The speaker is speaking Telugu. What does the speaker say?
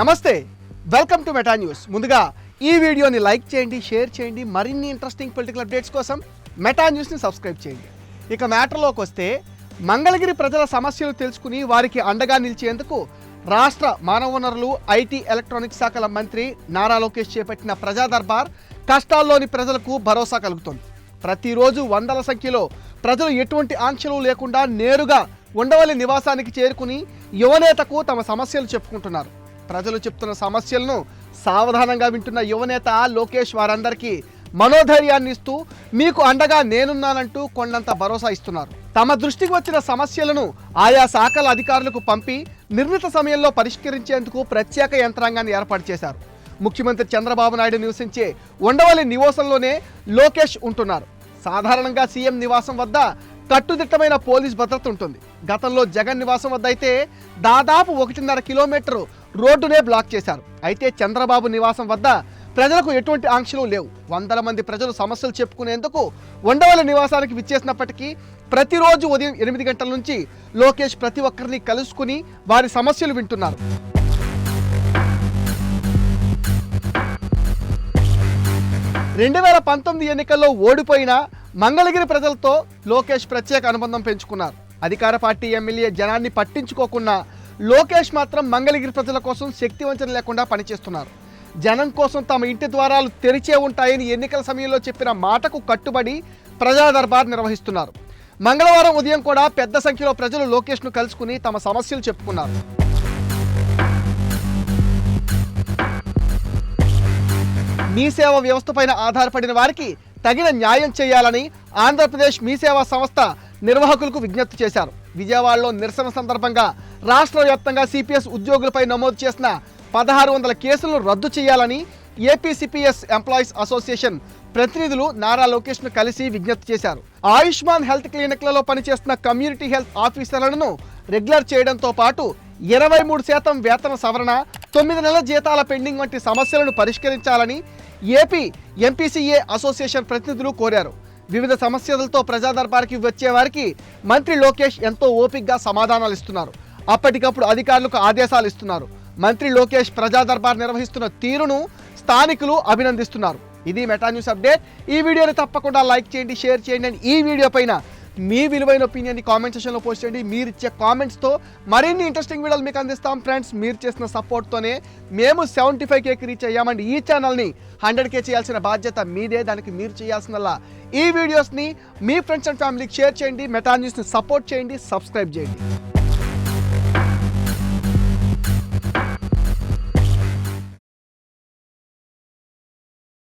నమస్తే వెల్కమ్ టు మెటా న్యూస్ ముందుగా ఈ వీడియోని లైక్ చేయండి షేర్ చేయండి మరిన్ని ఇంట్రెస్టింగ్ పొలిటికల్ అప్డేట్స్ కోసం మెటా న్యూస్ని సబ్స్క్రైబ్ చేయండి. ఇక మ్యాటర్లోకి వస్తే మంగళగిరి ప్రజల సమస్యలు తెలుసుకుని వారికి అండగా నిలిచేందుకు రాష్ట్ర మానవ వనరులు ఐటీ ఎలక్ట్రానిక్స్ శాఖల మంత్రి నారా లోకేష్ చేపట్టిన ప్రజా దర్బార్ కష్టాల్లోని ప్రజలకు భరోసా కలుగుతుంది. ప్రతిరోజు వందల సంఖ్యలో ప్రజలు ఎటువంటి ఆంక్షలు లేకుండా నేరుగా ఉండవల్లి నివాసానికి చేరుకుని యువనేతకు తమ సమస్యలు చెప్పుకుంటున్నారు. ప్రజలు చెప్తున్న సమస్యలను సావధానంగా వింటున్న యువనేత లోకేష్ వారందరికీ మనోధైర్యాన్ని ఇస్తూ మీకు అండగా నేనున్నానంటూ కొండంత భరోసా ఇస్తున్నారు. తమ దృష్టికి వచ్చిన సమస్యలను ఆయా శాఖల అధికారులకు పంపి నిర్ణీత సమయంలో పరిష్కరించేందుకు ప్రత్యేక యంత్రాంగాన్ని ఏర్పాటు చేశారు. ముఖ్యమంత్రి చంద్రబాబు నాయుడు నివసించే ఉండవల్లి నివాసంలోనే లోకేష్ ఉంటున్నారు. సాధారణంగా సీఎం నివాసం వద్ద కట్టుదిట్టమైన పోలీస్ భద్రత ఉంటుంది. గతంలో జగన్ నివాసం వద్ద అయితే దాదాపు ఒకటిన్నర కిలోమీటరు రోడ్డునే బ్లాక్ చేశారు. అయితే చంద్రబాబు నివాసం వద్ద ప్రజలకు ఎటువంటి ఆంక్షలు లేవు. వందల మంది ప్రజలు సమస్యలు చెప్పుకునేందుకు ఉండవల్లి నివాసానికి విచ్చేసినప్పటికీ ప్రతిరోజు ఉదయం ఎనిమిది గంటల నుంచి లోకేష్ ప్రతి ఒక్కరిని కలుసుకుని వారి సమస్యలు వింటున్నారు. రెండు వేల పంతొమ్మిది ఎన్నికల్లో ఓడిపోయిన మంగళగిరి ప్రజలతో లోకేష్ ప్రత్యేక అనుబంధం పెంచుకున్నారు. అధికార పార్టీ ఎమ్మెల్యే జనాన్ని పట్టించుకోకుండా లోకేష్ మాత్రం మంగళగిరి ప్రజల కోసం శక్తి వంచన లేకుండా పనిచేస్తున్నారు. జనం కోసం తమ ఇంటి ద్వారాలు తెరిచే ఉంటాయని ఎన్నికల సమయంలో చెప్పిన మాటకు కట్టుబడి ప్రజా దర్బార్ నిర్వహిస్తున్నారు. మంగళవారం ఉదయం కూడా పెద్ద సంఖ్యలో ప్రజలు లోకేష్ను కలుసుకుని తమ సమస్యలు చెప్పుకున్నారు. మీ సేవ వ్యవస్థపైన ఆధారపడిన వారికి తగిన న్యాయం చేయాలని ఆంధ్రప్రదేశ్ మీ సేవా సంస్థ నిర్వాహకులకు విజ్ఞప్తి చేశారు. విజయవాడలో నిరసన సందర్భంగా రాష్ట్ర వ్యాప్తంగా సిపిఎస్ ఉద్యోగులపై నమోదు చేసిన పదహారు వందల కేసులను రద్దు చేయాలని ఏపీసీపీఎస్ ఎంప్లాయీస్ అసోసియేషన్ ప్రతినిధులు నారా లోకేష్ను కలిసి విజ్ఞప్తి చేశారు. ఆయుష్మాన్ హెల్త్ క్లినిక్లలో పనిచేస్తున్న కమ్యూనిటీ హెల్త్ ఆఫీసర్లను రెగ్యులర్ చేయడంతో పాటు ఇరవై మూడు శాతం వేతన సవరణ తొమ్మిది నెలల జీతాల పెండింగ్ వంటి సమస్యలను పరిష్కరించాలని ఏపీ ఎంపీసీఏ అసోసియేషన్ ప్రతినిధులు కోరారు. వివిధ సమస్యలతో ప్రజాదర్బార్కి వచ్చేవారికి వచ్చే వారికి మంత్రి లోకేష్ ఎంతో ఓపిక్గా సమాధానాలు ఇస్తున్నారు. అప్పటికప్పుడు అధికారులకు ఆదేశాలు ఇస్తున్నారు. మంత్రి లోకేష్ ప్రజాదర్బార్ నిర్వహిస్తున్న తీరును స్థానికులు అభినందిస్తున్నారు. ఇది మెటా న్యూస్ అప్డేట్. ఈ వీడియోని తప్పకుండా లైక్ చేయండి షేర్ చేయండి. అండ్ ఈ వీడియో పైన మీ విలువైన ఒపీనియన్ని కామెంట్ సెషన్లో పోస్ట్ చేయండి. మీరు ఇచ్చే కామెంట్స్తో మరిన్ని ఇంట్రెస్టింగ్ వీడియోలు మీకు అందిస్తాం. ఫ్రెండ్స్ మీరు చేసిన సపోర్ట్తోనే మేము సెవెంటీ ఫైవ్ కేకి రీచ్ అయ్యామండి. ఈ ఛానల్ని హండ్రెడ్ కే చేయాల్సిన బాధ్యత మీదే. దానికి మీరు చేయాల్సినలా ఈ వీడియోస్ని మీ ఫ్రెండ్స్ అండ్ ఫ్యామిలీకి షేర్ చేయండి. మెటా న్యూస్ని సపోర్ట్ చేయండి. సబ్స్క్రైబ్ చేయండి.